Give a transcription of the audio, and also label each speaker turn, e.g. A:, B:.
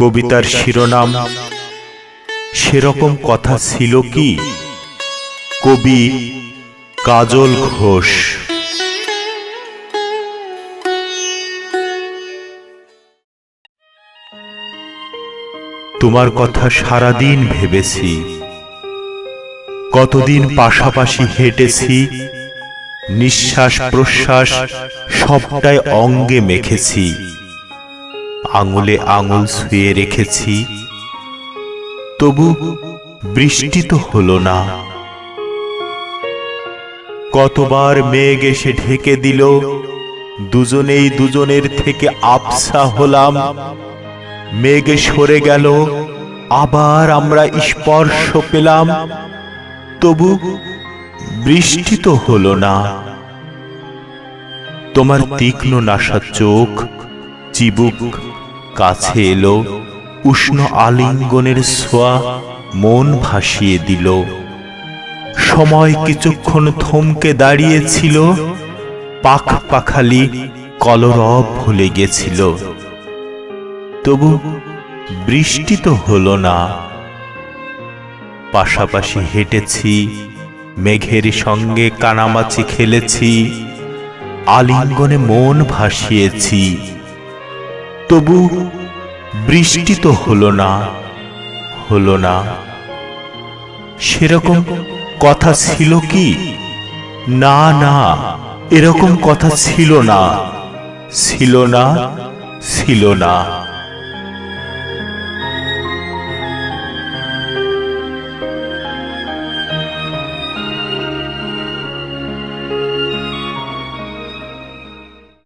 A: কবিতার শিরোনাম, সেরকম কথা ছিল কি? কবি কাজল ঘোষ। তোমার কথা সারাদিন ভেবেছি, কতদিন পাশাপাশি হেঁটেছি নিঃশ্বাস প্রশ্বাস সবটাই অঙ্গে মেখেছি। আঙুলে আঙুল শুয়ে রেখেছি। তবু বৃষ্টি তো হলো না। কতবার মেঘ এসে ঢেকে দিল, দুজনেই দুজনের থেকে আবসা হলাম। মেঘ সরে গেল, আবার আমরা স্পর্শ পেলাম। তবু বৃষ্টি তো হলো না। তোমার তীক্ষ্ণ নাসা চোখ, চিবুক কাছে এলো, উষ্ণ আলিঙ্গনের ছোঁয়া মন ভাসিয়ে দিল। সময় কিছুক্ষণ থমকে দাঁড়িয়েছিল পাখ পাখালি কলরব ভুলে গেছিল। তবু বৃষ্টি তো হলো না। পাশাপাশি হেঁটেছি, মেঘের সঙ্গে কানামাছি খেলেছি, আলিঙ্গনে মন ভাসিয়েছি। তবু বৃষ্টি তো হলো না হলো না। সেরকম কথা ছিল কি? না না, এরকম কথা ছিল না। ছিল না ছিল না।